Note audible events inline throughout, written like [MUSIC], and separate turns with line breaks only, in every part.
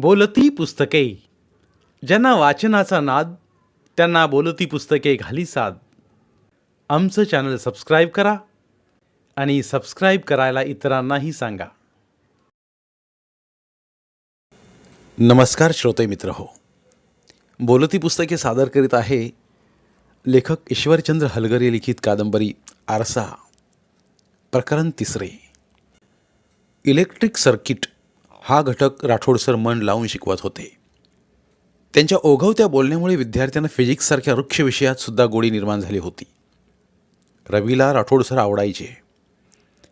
बोलती पुस्तके. ज्यांना वाचनाचा नाद त्यांना बोलती पुस्तके घाली साद. आमचं चॅनल सबस्क्राईब करा आणि सबस्क्राईब करायला इतरांनाही सांगा. नमस्कार श्रोते मित्र हो. बोलती पुस्तके सादर करीत आहे लेखक ईश्वरचंद्र हलगरे लिखित कादंबरी आरसा प्रकरण तिसरे. इलेक्ट्रिक सर्किट हा घटक राठोड सर मन लावून शिकवत होते. त्यांच्या ओघवत्या बोलण्यामुळे विद्यार्थ्यांना फिजिक्ससारख्या वृक्ष विषयात सुद्धा गोडी निर्माण झाली होती. रवीला राठोड सर आवडायचे.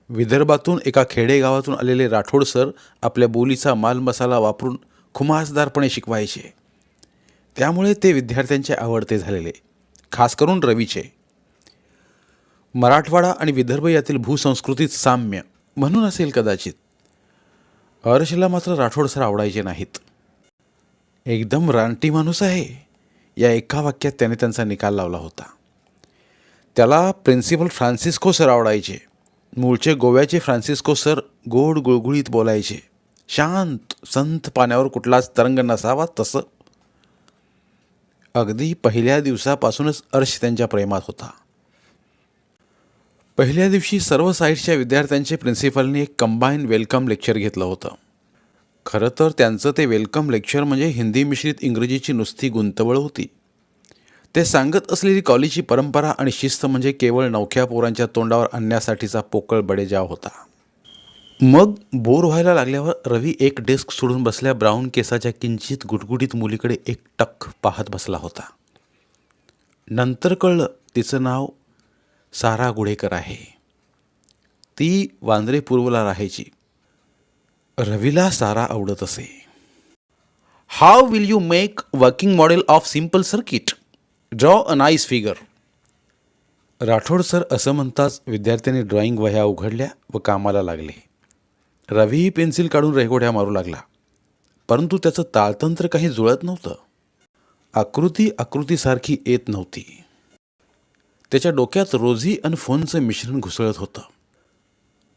विदर्भातून एका खेडेगावातून आलेले राठोड सर आपल्या बोलीचा मालमसाला वापरून खुमासदारपणे शिकवायचे. त्यामुळे ते विद्यार्थ्यांचे आवडते झालेले खास करून रवीचे. मराठवाडा आणि विदर्भ यातील भूसंस्कृतीत साम्य म्हणून असेल कदाचित. हर्षला मात्र राठोड सर आवडायचे नाहीत. एकदम रानटी माणूस आहे. या एका वाक्यात त्याने त्यांचा निकाल लावला होता. त्याला प्रिन्सिपल फ्रान्सिस्को सर आवडायचे. मूळचे गोव्याचे फ्रान्सिस्को सर गोड गुळगुळीत बोलायचे. शांत संत पाण्यावर कुठलाच तरंग नसावा तसं. अगदी पहिल्या दिवसापासूनच अर्श त्यांच्या प्रेमात होता. पहिल्या दिवशी सर्व साईडच्या विद्यार्थ्यांचे प्रिन्सिपलने एक कंबाईन वेलकम लेक्चर घेतलं होतं. खरं तर त्यांचं ते वेलकम लेक्चर म्हणजे हिंदी मिश्रित इंग्रजीची नुसती गुंतवळ होती. ते सांगत असलेली कॉलेजची परंपरा आणि शिस्त म्हणजे केवळ नवख्या पोरांच्या तोंडावर आणण्यासाठीचा पोकळ बडेजाव होता. मग बोर व्हायला लागल्यावर रवी एक डेस्क सोडून बसल्या ब्राऊन केसाच्या किंचित गुटगुटीत मुलीकडे एक टक पाहत बसला होता. नंतर कळलं तिचं नाव सारा गुढेकर आहे. ती वांद्रे पूर्वला राहायची. रवीला सारा आवडत असे. How will you make working model of simple circuit draw a nice figure Rathod sir असं म्हणताच विद्यार्थ्यांनी ड्रॉइंग वह्या उघडल्या व कामाला लागले. रवीही पेन्सिल काढून रेघोड्या मारू लागला. परंतु त्याचं ताळतंत्र काही जुळत नव्हतं. आकृती आकृतीसारखी येत नव्हती. त्याच्या डोक्यात रोझी आणि फोनचं मिश्रण घुसळत होतं.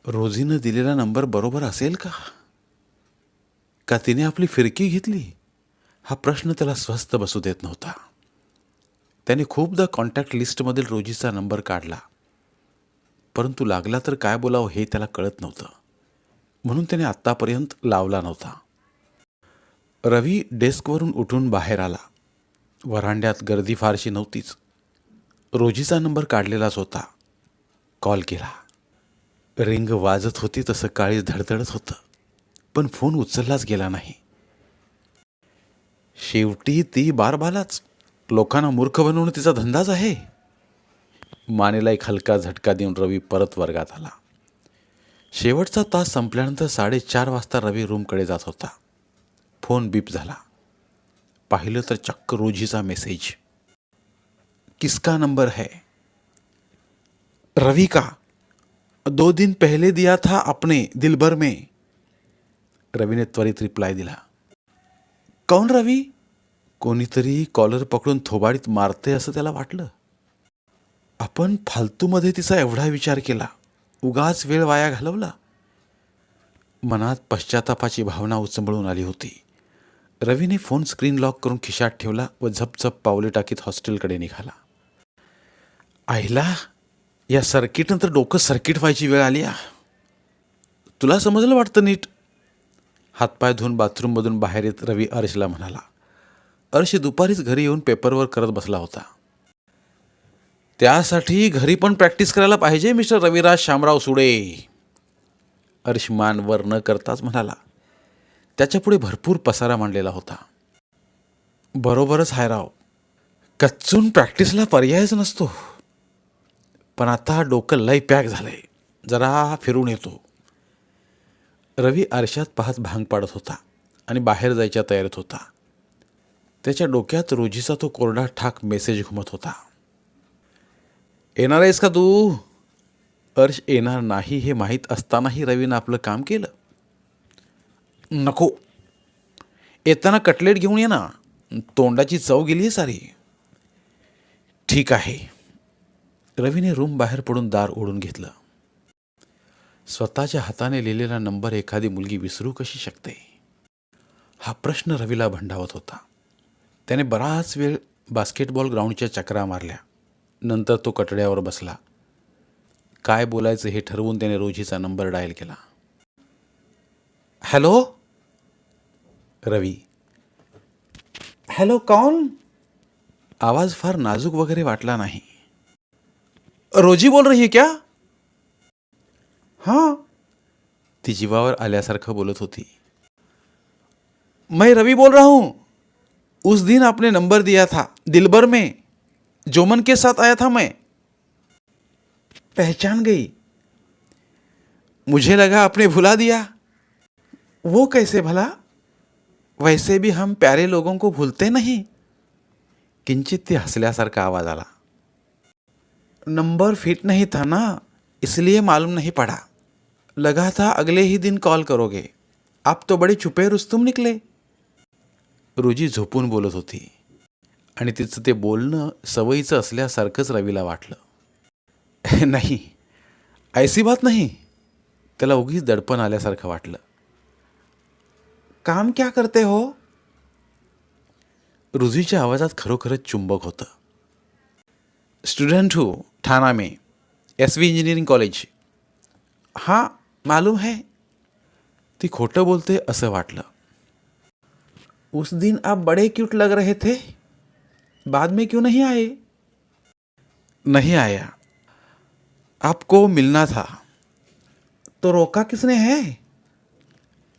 रोझीनं दिलेला नंबर बरोबर असेल का? का तिने आपली फिरकी घेतली? हा प्रश्न त्याला स्वस्थ बसू देत नव्हता. त्याने खूपदा कॉन्टॅक्ट लिस्टमधील रोजीचा नंबर काढला. परंतु लागला तर काय बोलावं हे त्याला कळत नव्हतं. म्हणून त्याने आत्तापर्यंत लावला नव्हता. रवी डेस्कवरून उठून बाहेर आला. वरांड्यात गर्दी फारशी नव्हतीच. रोजीचा नंबर काढलेलाच होता. कॉल केला. रिंग वाजत होती तसं काळीच धडधडत होतं. पण फोन उचललाच गेला नाही. शेवटी ती बारबालाच. लोकांना मूर्ख बनवणं तिचा धंदाच आहे. मानेला एक हलका झटका देऊन रवी परत वर्गात आला. शेवटचा तास संपल्यानंतर साडेचार वाजता रवी रूमकडे जात होता. फोन बीप झाला. पाहिलं तर चक्क रोजीचा मेसेज. किसका नंबर है? रवि का। दो दिन पहले दिया था आपने दिलभर में। रवीने त्वरित रिप्लाय दिला। कौन रवी? कोणीतरी कॉलर पकडून थोबाडीत मारते असं त्याला वाटलं. आपण फालतूमध्ये तिचा एवढा विचार केला. उगाच वेळ वाया घालवला. मनात पश्चातापाची भावना उचंबळून आली होती. रवीने फोन स्क्रीन लॉक करून खिशात ठेवला व झपझप पावले टाकीत हॉस्टेलकडे निघाला. आईला या सर्किटनंतर डोकं सर्किट व्हायची वेळ आली आ. तुला समजलं वाटतं नीट? हातपाय धुवून बाथरूममधून बाहेर येत रवी अर्शला म्हणाला. अर्श दुपारीच घरी येऊन पेपरवर करत बसला होता. त्यासाठी घरी पण प्रॅक्टिस करायला पाहिजे मिस्टर रविराज शामराव सुडे. अर्श मान वर न करताच म्हणाला. त्याच्यापुढे भरपूर पसारा मांडलेला होता. बरोबरच हायराव कच्चून प्रॅक्टिसला पर्यायच नसतो. पण आता डोकं लय पॅक झालं आहे जरा फिरून येतो. रवी आरशात पाहत भांग पाडत होता आणि बाहेर जायच्या तयारीत होता. त्याच्या डोक्यात रोजीचा तो कोरडा ठाक मेसेज घुमत होता. येणार आहेस का तू? अर्श येणार नाही हे माहीत असतानाही रवीनं आपलं काम केलं. नको. येताना कटलेट घेऊन ये ना. तोंडाची चव गेली आहे सारी. ठीक आहे. रवीने रूम बाहेर पडून दार ओढून घेतलं. स्वतःच्या हाताने लिहिलेला नंबर एखादी मुलगी विसरू कशी शकते? हा प्रश्न रवीला भंडावत होता. त्याने बराच वेळ बास्केटबॉल ग्राउंडच्या चक्रा मारल्या. नंतर तो कटड्यावर बसला. काय बोलायचं हे ठरवून त्याने रोजीचा नंबर डायल केला. हॅलो? रवी. हॅलो कौन? आवाज फार नाजूक वगैरे वाटला नाही. रोजी बोल रही है क्या? हाँ। ती जीवावर आल्यासारखं बोलत होती. मैं रवि बोल रहा हूँ. उस दिन आपने नंबर दिया था दिलबर में. जोमन के साथ आया था मैं. पहचान गई. मुझे लगा आपने भुला दिया. वो कैसे भला? वैसे भी हम प्यारे लोगों को भूलते नहीं. किंचित हसल्यासारखा आवाज़ आला. नंबर फिट नहीं था ना इसलिए मालूम नहीं पड़ा। लगा था अगले ही दिन कॉल करोगे। आप तो बड़े छुपे रुस्तुम निकले। रोजी झोपून बोलत होती। आणि तिचं ते बोलणं सवयीचं असल्यासारखंच रवीला वाटलं. [LAUGHS] नाही ऐसी बात नाही. त्याला उगीच दडपण आल्यासारखं वाटलं. काम क्या करते हो? रुजीच्या आवाजात खरोखरच चुंबक होतं. स्टूडेंट हूँ थाना में एस वी इंजीनियरिंग कॉलेज हाँ, मालूम है? ती खोटं बोलते असं वाटलं. उस दिन आप बड़े क्यूट लग रहे थे. बाद में क्यों नहीं आए? नहीं आया. आपको मिलना था. तो रोका किसने है?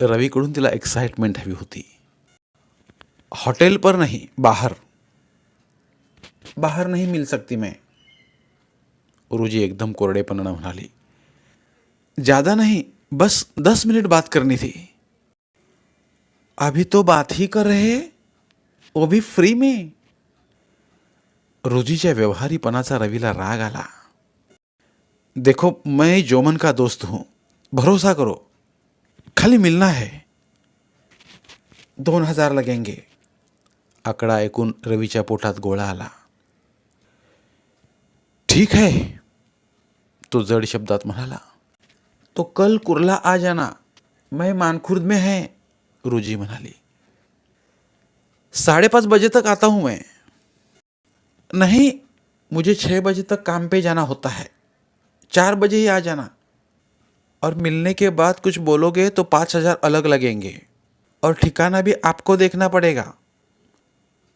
रवि रवीकडून तिला एक्साइटमेंट हवी होती. हॉटेल पर नहीं, बाहर. बाहर नहीं मिल सकती मैं. गुरुजी एकदम कोरडेपणानं म्हणाली ज़्यादा नहीं बस दस मिनट बात करनी थी. अभी तो बात ही कर रहे वो भी फ्री में. रोजीच्या व्यवहारीपणाचा रवीला राग आला. देखो मैं जोमन का दोस्त हूं भरोसा करो खाली मिलना है. दोन हजार लगेंगे. आकडा ऐकून रवीच्या पोटात गोळा आला. ठीक है। तो जड शब्दात म्हणाला तो कल कुर्ला आ जाना मैं मानखुर्द में है रोजी म्हणाली साढ़े पाँच बजे तक आता हूँ मैं। नहीं मुझे छः बजे तक काम पे जाना होता है। चार बजे ही आ जाना। और मिलने के बाद कुछ बोलोगे तो पाँच हज़ार अलग लगेंगे। और ठिकाना भी आपको देखना पड़ेगा।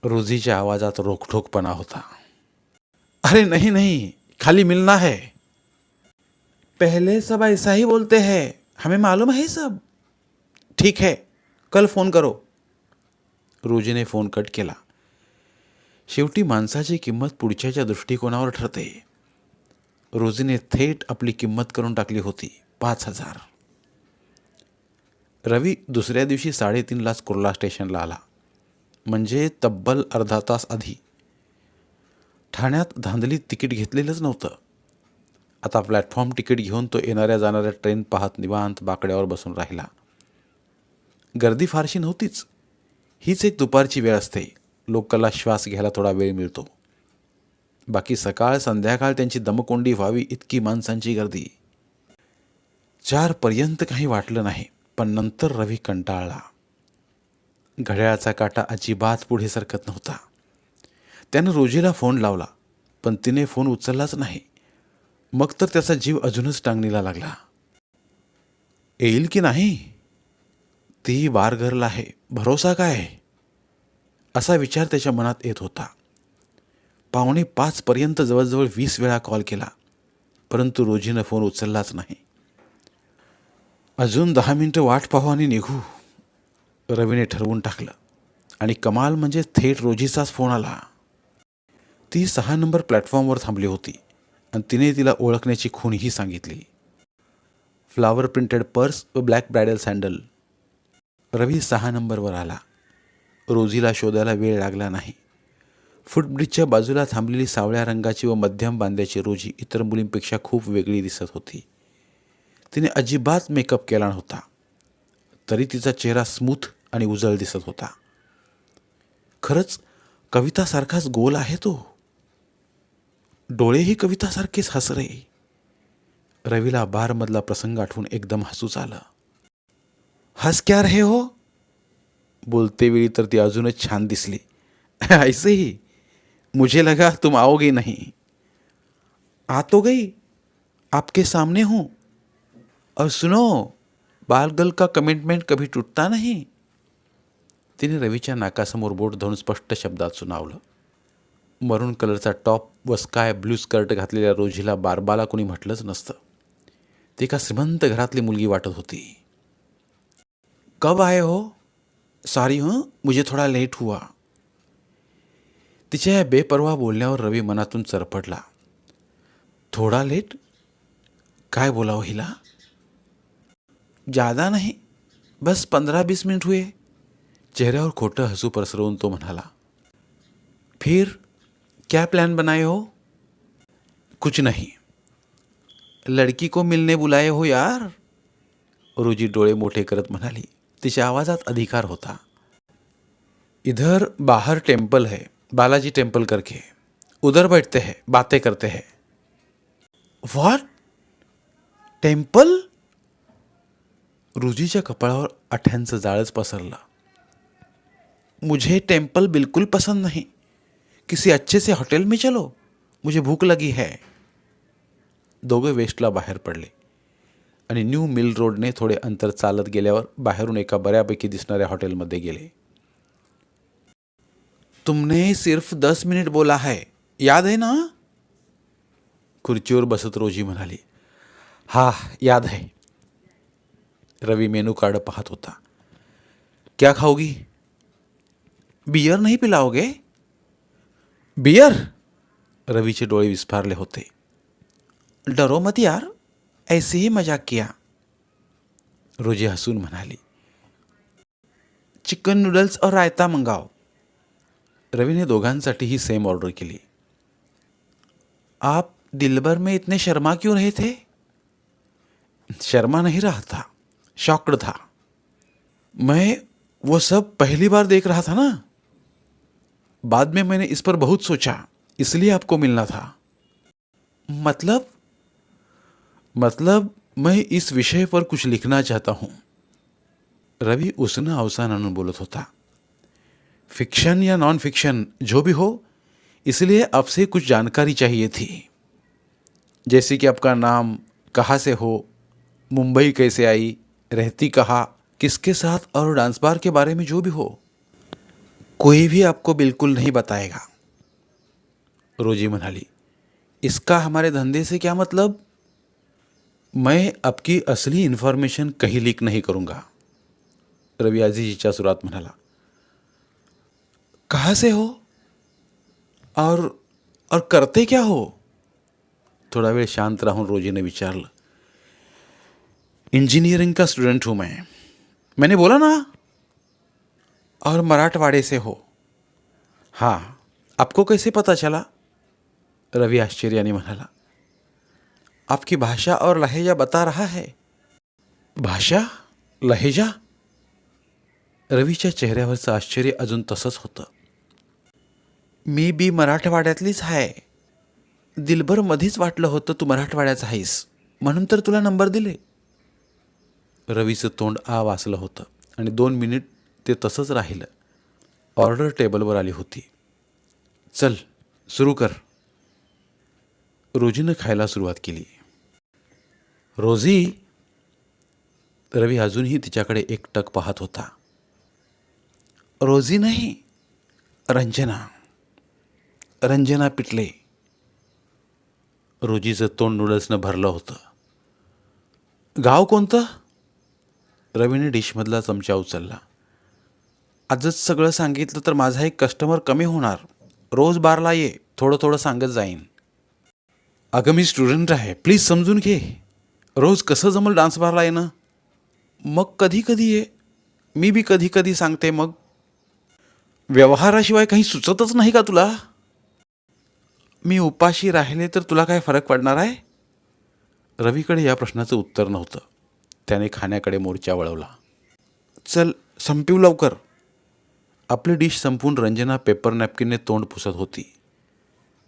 रोजीच्या आवाजात रोकठोकपणा होता। अरे नहीं नहीं खाली मिलना है। पहले सब ऐसा ही बोलते हैं। हमें मालूम है सब। ठीक है कल फोन करो। रोजीने फोन कट केला। शेवटी माणसाची किंमत पुढच्याच्या दृष्टिकोनावर ठरते। रोजीने थेट आपली किंमत करून टाकली होती पाच हजार. रवी दुसऱ्या दिवशी साडेतीनलाच कुर्ला स्टेशनला आला. म्हणजे तब्बल अर्धा तास आधी. ठाण्यात धांदलीत तिकीट घेतलेलंच नव्हतं. आता प्लॅटफॉर्म तिकीट घेऊन तो येणाऱ्या जाणाऱ्या ट्रेन पाहत निवांत बाकड्यावर बसून राहिला. गर्दी फारशी नव्हतीच. हीच एक दुपारची वेळ असते. लोकला श्वास घ्यायला थोडा वेळ मिळतो. बाकी सकाळ संध्याकाळ त्यांची दमकोंडी व्हावी इतकी माणसांची गर्दी. चारपर्यंत काही वाटलं नाही पण नंतर रवी कंटाळला. घड्याळाचा काटा अजिबात पुढे सरकत नव्हता. त्यानं रोजीला फोन लावला पण तिने फोन उचललाच नाही. मग तर त्याचा जीव अजूनच टांगणीला लागला. येईल की नाही? ती बारघरला आहे. भरोसा काय? असा विचार त्याच्या मनात येत होता. पावणे पाचपर्यंत जवळजवळ वीस वेळा कॉल केला परंतु रोजीनं फोन उचललाच नाही. अजून दहा मिनटं वाट पाहू आणि निघू रवीने ठरवून टाकलं. आणि कमाल म्हणजे थेट रोजीचाच फोन आला. ती सहा नंबर प्लॅटफॉर्मवर थांबली होती आणि तिने तिला ओळखण्याची खूणही सांगितली. फ्लावर प्रिंटेड पर्स व ब्लॅक ब्रायडल सँडल रवी सहा नंबरवर आला. रोजीला शोधायला वेळ लागला नाही. फुटब्रिजच्या बाजूला थांबलेली सावळ्या रंगाची व मध्यम बांध्याची रोजी इतर मुलींपेक्षा खूप वेगळी दिसत होती. तिने अजिबात मेकअप केला नव्हता. तरी तिचा चेहरा स्मूथ आणि उजळ दिसत होता. खरंच कवितासारखाच गोल आहे तो. डोळेही कवितासारखेच हसरे. रवीला बारमधला प्रसंग आठवून एकदम हसूच आलं. हस क्या रे हो? बोलते वेळी तर ती अजूनच छान दिसली. [LAUGHS] ऐसे ही मुझे लगा तुम आओगे नहीं. आ तो गई आपके सामने हूँ. और सुनो बालगल का कमिटमेंट कभी टूटता नाही. तिने रवीच्या नाकासमोर बोट धरून स्पष्ट शब्दात सुनावलं. मरून कलरचा टॉप व स्काय ब्लू स्कर्ट घातलेल्या रोजीला बारबाला कोणी म्हटलंच नसतं. ती एका श्रीमंत घरातली मुलगी वाटत होती. कब आए हो? सॉरी हं? मुझे थोडा लेट हुआ. तिच्या या बेपर्वा बोलण्यावर रवी मनातून चरपटला थोडा लेट काय बोलावं हिला? जादा नाही. बस पंधरा बीस मिनिट हुए. चेहऱ्यावर खोटं हसू पसरवून तो म्हणाला. फिर क्या प्लान बनाए हो? कुछ नहीं। लड़की को मिलने बुलाए हो यार। रोजी डोळे मोठे करत म्हणाली तिच्या आवाजात अधिकार होता. इधर बाहर टेम्पल है बालाजी टेम्पल करके। उधर बैठते हैं बातें करते हैं। What temple? रुजीच्या कपाळावर आठ्यांचं जाळच पसरलं. मुझे टेम्पल बिलकुल पसंद नहीं। किसी अच्छे से हॉटेल में चलो। मुझे भूक लगी है। दोघे वेस्टला बाहेर पडले आणि न्यू मिल रोडने थोडे अंतर चालत गेल्यावर बाहेरून एका बऱ्यापैकी दिसणाऱ्या हॉटेलमध्ये गेले। तुमने सिर्फ़ दस मिनिट बोला है। याद है ना? खुर्चीवर बसत रोजी म्हणाली, हा, याद है. रवी मेनू कार्ड पाहत होता, क्या खाओगी? बियर नहीं पिलाओगे? बियर. रवीचे डोळे विस्फारले होते. डरो मत यार ऐसे ही मजाक किया. रोजी हसून म्हणाली चिकन नूडल्स और रायता मंगाव रवीने दोघांसाठीही सेम ऑर्डर केली. आप दिलबर में इतने शर्मा क्यों रहे थे? शर्मा नहीं रहा था शॉक्ड था. मैं वो सब पहली बार देख रहा था ना? बाद में मैंने इस पर बहुत सोचा, इसलिए आपको मिलना था। मतलब? मतलब मैं इस विषय पर कुछ लिखना चाहता हूँ। रवि उसनं अवसान बोलत होता। फिक्शन या नॉन फिक्शन जो भी हो, इसलिए आपसे कुछ जानकारी चाहिए थी। जैसे कि आपका नाम कहाँ से हो, मुंबई कैसे आई, रहती कहाँ, किसके साथ और डांस बार के बारे में जो भी हो। कोई भी आपको बिल्कुल नहीं बताएगा। रोजी मनाली, इसका हमारे धंधे से क्या मतलब? मैं आपकी असली इन्फॉर्मेशन कहीं लीक नहीं करूँगा। रवि आजीजीच्या सुरात म्हणाला कहाँ से हो? और और करते क्या हो? थोडा वेळ शांत राहून रोजीने विचारलं। इंजीनियरिंग का स्टूडेंट हूँ मैं। मैंने बोला ना और मराठवाड़े से हो। हाँ आपको कैसे पता चला? रवि आश्चर्याने म्हणाला आपकी भाषा और लहेजा बता रहा है। भाषा? लहेजा? रवीच्या चेहऱ्यावरचं आश्चर्य अजून तसंच होतं. मी बी मराठवाड्यातलीच आहे दिलभर मध्येच वाटलं होतं तू मराठवाड्याचा आहेस म्हणून तर तुला नंबर दिले. रवीचं तोंड आ वाचलं होतं आणि दोन मिनिट ते तसंच राहिलं. ऑर्डर टेबलवर आली होती. चल सुरू कर. रोजीनं खायला सुरुवात केली. रोजी रवी अजूनही तिच्याकडे एकटक पाहत होता. रोजी नाही रंजना रंजना पिटले. रोजीचं तोंड नूडल्सनं भरलं होतं. गाव कोणतं? रवीने डिशमधला चमचा उचलला. आजच सगळं सांगितलं तर माझा एक कस्टमर कमी होणार. रोज बारला ये थोडं थोडं सांगत जाईन. अगं मी स्टुडंट आहे. प्लीज समजून घे. रोज कसं जमल डान्स बारला येणं? मग कधी कधी ये. मी बी कधी कधी सांगते मग. व्यवहाराशिवाय काही सुचतच नाही का तुला? मी उपाशी राहिले तर तुला काय फरक पडणार आहे? रवीकडे या प्रश्नाचं उत्तर नव्हतं. त्याने खाण्याकडे मोर्चा वळवला. चल संपीव लवकर. आपली डिश संपवून रंजना पेपर नॅपकिनने तोंड पुसत होती.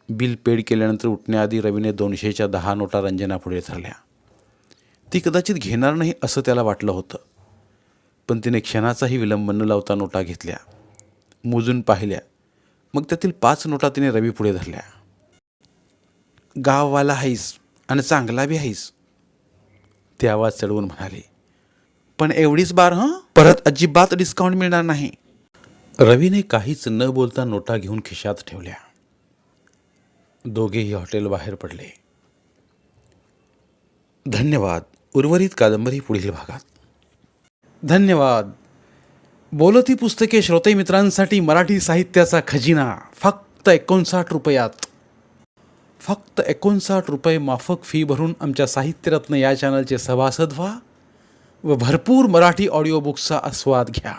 बिल पेड केल्यानंतर उठण्याआधी रवीने दोनशेच्या दहा नोटा रंजनापुढे धरल्या. ती कदाचित घेणार नाही असं त्याला वाटलं होतं. पण तिने क्षणाचाही विलंब न लावता नोटा घेतल्या. मोजून पाहिल्या. मग त्यातील पाच नोटा तिने रवी पुढे धरल्या. गाववाला आहेस आणि चांगला बी आहेस ते आवाज चढवून म्हणाले. पण एवढीच बार हं? परत अजिबात डिस्काउंट मिळणार नाही. रवीने काहीच न बोलता नोटा घेऊन खिशात ठेवल्या. दोघेही हॉटेल बाहेर पडले. धन्यवाद उर्वरित कादंबरी पुढील भागात. धन्यवाद. बोलती पुस्तके श्रोते मित्रांसाठी मराठी साहित्याचा खजिना फक्त एकोणसाठ रुपयात. फक्त एकोणसाठ रुपये माफक फी भरून आमच्या साहित्यरत्न या चॅनलचे सभासद व्हा व भरपूर मराठी ऑडिओ बुक्सचा आस्वाद घ्या.